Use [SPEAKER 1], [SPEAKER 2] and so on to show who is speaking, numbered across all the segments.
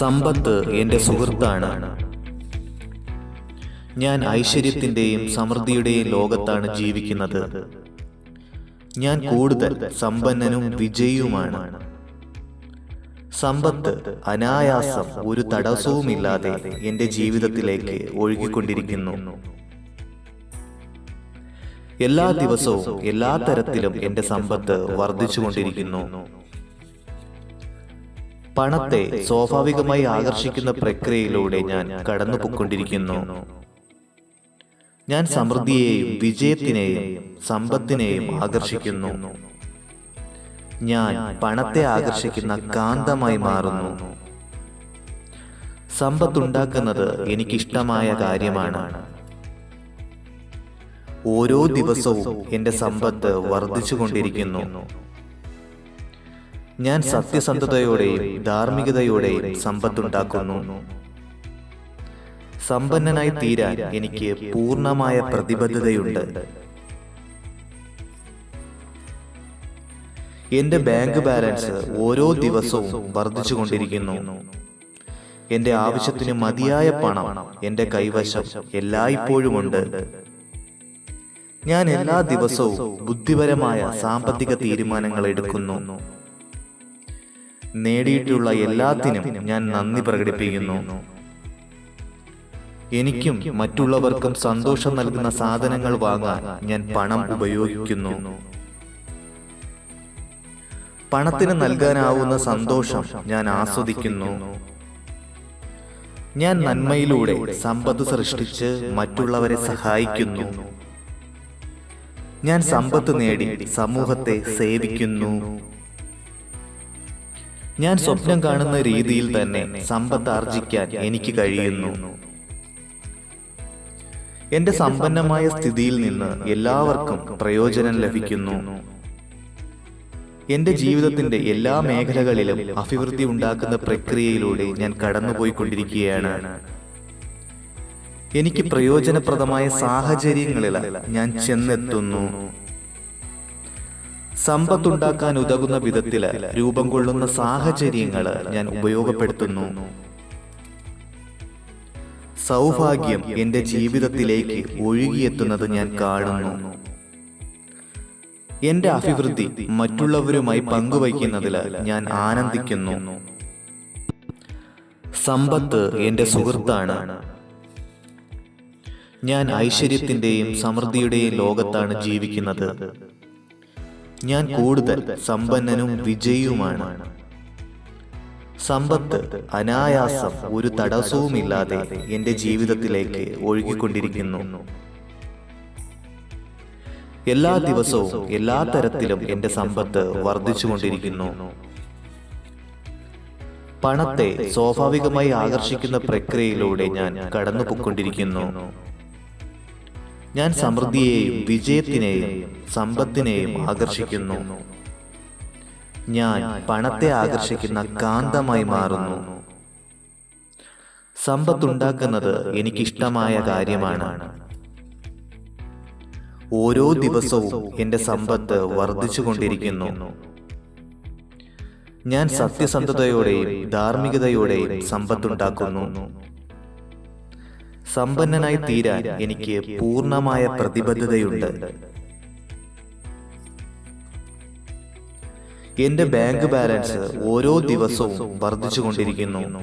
[SPEAKER 1] സമ്പത്ത് എന്റെ സുഹൃത്താണ്. ഞാൻ ഐശ്വര്യത്തിന്റെയും സമൃദ്ധിയുടെയും ലോകത്താണ് ജീവിക്കുന്നത്. ഞാൻ കൂടുതൽ സമ്പന്നനും വിജയിയുമാണ്. സമ്പത്ത് അനായാസം ഒരു തടസ്സവുമില്ലാതെ എന്റെ ജീവിതത്തിലേക്ക് ഒഴുകിക്കൊണ്ടിരിക്കുന്നു. എല്ലാ ദിവസവും എല്ലാ തരത്തിലും എന്റെ സമ്പത്ത് വർദ്ധിച്ചുകൊണ്ടിരിക്കുന്നു. പണത്തെ സ്വാഭാവികമായി ആകർഷിക്കുന്ന പ്രക്രിയയിലൂടെ ഞാൻ കടന്നുപോയിക്കൊണ്ടിരിക്കുന്നു. ഞാൻ സമൃദ്ധിയെയും വിജയത്തിനെയും സമ്പത്തിനെയും ആകർഷിക്കുന്നു. ഞാൻ പണത്തെ ആകർഷിക്കുന്ന കാന്തമായി മാറുന്നു. സമ്പത്തുണ്ടാക്കുന്നത് എനിക്കിഷ്ടമായ കാര്യമാണ്. ഓരോ ദിവസവും എന്റെ സമ്പത്ത് വർദ്ധിച്ചുകൊണ്ടിരിക്കുന്നു. ഞാൻ സത്യസന്ധതയോടെയും ധാർമ്മികതയോടെയും സമ്പത്തുണ്ടാക്കുന്നു. സമ്പന്നനായി തീരാൻ എനിക്ക് പൂർണമായ പ്രതിബദ്ധതയുണ്ട്. എന്റെ ബാങ്ക് ബാലൻസ് ഓരോ ദിവസവും വർദ്ധിച്ചുകൊണ്ടിരിക്കുന്നു. എന്റെ ആവശ്യത്തിന് മതിയായ പണം എന്റെ കൈവശം എല്ലായ്പ്പോഴുമുണ്ട്. ഞാൻ എല്ലാ ദിവസവും ബുദ്ധിപരമായ സാമ്പത്തിക തീരുമാനങ്ങൾ എടുക്കുന്നു. നേടിയിട്ടുള്ള എല്ലാത്തിനും ഞാൻ നന്ദി പ്രകടിപ്പിക്കുന്നു. എനിക്കും മറ്റുള്ളവർക്കും സന്തോഷം നൽകുന്ന സാധനങ്ങൾ വാങ്ങാൻ ഞാൻ പണം ഉപയോഗിക്കുന്നു. പണത്തിന് നൽകാനാവുന്ന സന്തോഷം ഞാൻ ആസ്വദിക്കുന്നു. ഞാൻ നന്മയിലൂടെ സമ്പത്ത് സൃഷ്ടിച്ച് മറ്റുള്ളവരെ സഹായിക്കുന്നു. ഞാൻ സമ്പത്ത് നേടി സമൂഹത്തെ സേവിക്കുന്നു. ഞാൻ സ്വപ്നം കാണുന്ന രീതിയിൽ തന്നെ സമ്പത്ത് ആർജിക്കാൻ എനിക്ക് കഴിയുന്നു. എന്റെ സമ്പന്നമായ സ്ഥിതിയിൽ നിന്ന് എല്ലാവർക്കും പ്രയോജനം ലഭിക്കുന്നു. എന്റെ ജീവിതത്തിന്റെ എല്ലാ മേഖലകളിലും അഭിവൃദ്ധി ഉണ്ടാക്കുന്ന പ്രക്രിയയിലൂടെ ഞാൻ കടന്നുപോയിക്കൊണ്ടിരിക്കുകയാണ്. എനിക്ക് പ്രയോജനപ്രദമായ സാഹചര്യങ്ങളിൽ ഞാൻ ചെന്നെത്തുന്നു. സമ്പത്തുണ്ടാക്കാൻ ഉതകുന്ന വിധത്തിൽ രൂപം കൊള്ളുന്ന സാഹചര്യങ്ങൾ ഞാൻ ഉപയോഗപ്പെടുത്തുന്നു. സൗഭാഗ്യം എന്റെ ജീവിതത്തിലേക്ക് ഒഴുകിയെത്തുന്നത് ഞാൻ കാണുന്നു. എന്റെ അഭിവൃദ്ധി മറ്റുള്ളവരുമായി പങ്കുവയ്ക്കുന്നതിൽ ഞാൻ ആനന്ദിക്കുന്നു. സമ്പത്ത് എന്റെ സുഹൃത്താണ്. ഞാൻ ഐശ്വര്യത്തിന്റെയും സമൃദ്ധിയുടെയും ലോകത്താണ് ജീവിക്കുന്നത്. ഞാൻ കൂടുതൽ സമ്പന്നനും വിജയിയുമാണ്. സമ്പത്ത് അനായാസം ഒരു തടസ്സവുമില്ലാതെ എന്റെ ജീവിതത്തിലേക്ക് ഒഴുകിക്കൊണ്ടിരിക്കുന്നു. എല്ലാ ദിവസവും എല്ലാ തരത്തിലും എന്റെ സമ്പത്ത് വർദ്ധിച്ചുകൊണ്ടിരിക്കുന്നു. പണത്തെ സ്വാഭാവികമായി ആകർഷിക്കുന്ന പ്രക്രിയയിലൂടെ ഞാൻ കടന്നുപോയിക്കൊണ്ടിരിക്കുന്നു. ഞാൻ സമൃദ്ധിയെയും വിജയത്തിനെയും സമ്പത്തിനെയും ആകർഷിക്കുന്നു. ഞാൻ പണത്തെ ആകർഷിക്കുന്ന കാന്തമായി മാറുന്നു. സമ്പത്തുണ്ടാക്കുന്നത് എനിക്കിഷ്ടമായ കാര്യമാണ്. ഓരോ ദിവസവും എന്റെ സമ്പത്ത് വർദ്ധിച്ചുകൊണ്ടിരിക്കുന്നു. ഞാൻ സത്യസന്ധതയോടെയും ധാർമ്മികതയോടെയും സമ്പത്തുണ്ടാക്കുന്നു. സമ്പന്നനായി തീരാൻ എനിക്ക് പൂർണമായ പ്രതിബദ്ധതയുണ്ട്. എന്റെ ബാങ്ക് ബാലൻസ് ഓരോ ദിവസവും വർദ്ധിച്ചുകൊണ്ടിരിക്കുന്നു.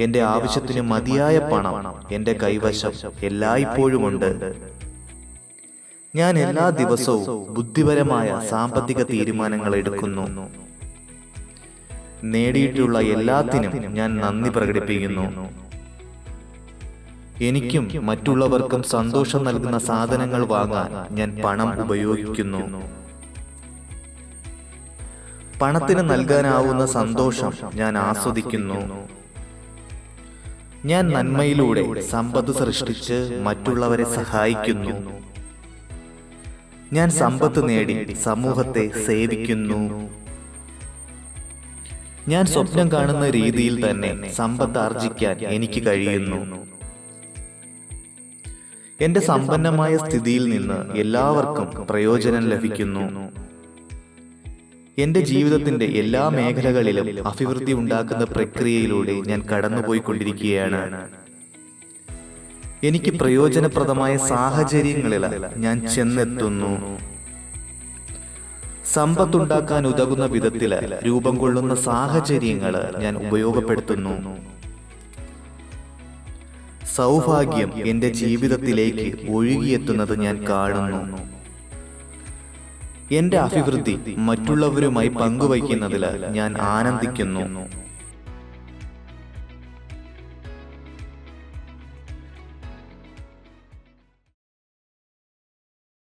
[SPEAKER 1] എന്റെ ആവശ്യത്തിന് മതിയായ പണം എന്റെ കൈവശം എല്ലായ്പ്പോഴും ഉണ്ട്. ഞാൻ എല്ലാ ദിവസവും ബുദ്ധിപരമായ സാമ്പത്തിക തീരുമാനങ്ങൾ എടുക്കുന്നു. നേടിയിട്ടുള്ള എല്ലാത്തിനും ഞാൻ നന്ദി പ്രകടിപ്പിക്കുന്നു. എനിക്കും മറ്റുള്ളവർക്കും സന്തോഷം നൽകുന്ന സാധനങ്ങൾ വാങ്ങാൻ ഞാൻ പണം ഉപയോഗിക്കുന്നു. പണത്തിന് നൽകാനാവുന്ന സന്തോഷം ഞാൻ ആസ്വദിക്കുന്നു. ഞാൻ നന്മയിലൂടെ സമ്പത്ത് സൃഷ്ടിച്ച് മറ്റുള്ളവരെ സഹായിക്കുന്നു. ഞാൻ സമ്പത്ത് നേടി സമൂഹത്തെ സേവിക്കുന്നു. ഞാൻ സ്വപ്നം കാണുന്ന രീതിയിൽ തന്നെ സമ്പത്ത് ആർജിക്കാൻ എനിക്ക് കഴിയുന്നു. എന്റെ സമ്പന്നമായ സ്ഥിതിയിൽ നിന്ന് എല്ലാവർക്കും പ്രയോജനം ലഭിക്കുന്നു. എന്റെ ജീവിതത്തിന്റെ എല്ലാ മേഖലകളിലും അഭിവൃദ്ധി ഉണ്ടാക്കുന്ന പ്രക്രിയയിലൂടെ ഞാൻ കടന്നുപോയിക്കൊണ്ടിരിക്കുകയാണ്. എനിക്ക് പ്രയോജനപ്രദമായ സാഹചര്യങ്ങളിൽ ഞാൻ ചെന്നെത്തുന്നു. സമ്പത്തുണ്ടാക്കാൻ ഉതകുന്ന വിധത്തിൽ രൂപം കൊള്ളുന്ന സാഹചര്യങ്ങൾ ഞാൻ ഉപയോഗപ്പെടുത്തുന്നു. സൗഭാഗ്യം എന്റെ ജീവിതത്തിലേക്ക് ഒഴുകിയെത്തുന്നത് ഞാൻ കാണുന്നു. എന്റെ അഭിവൃദ്ധി മറ്റുള്ളവരുമായി പങ്കുവയ്ക്കുന്നതിൽ ഞാൻ ആനന്ദിക്കുന്നു.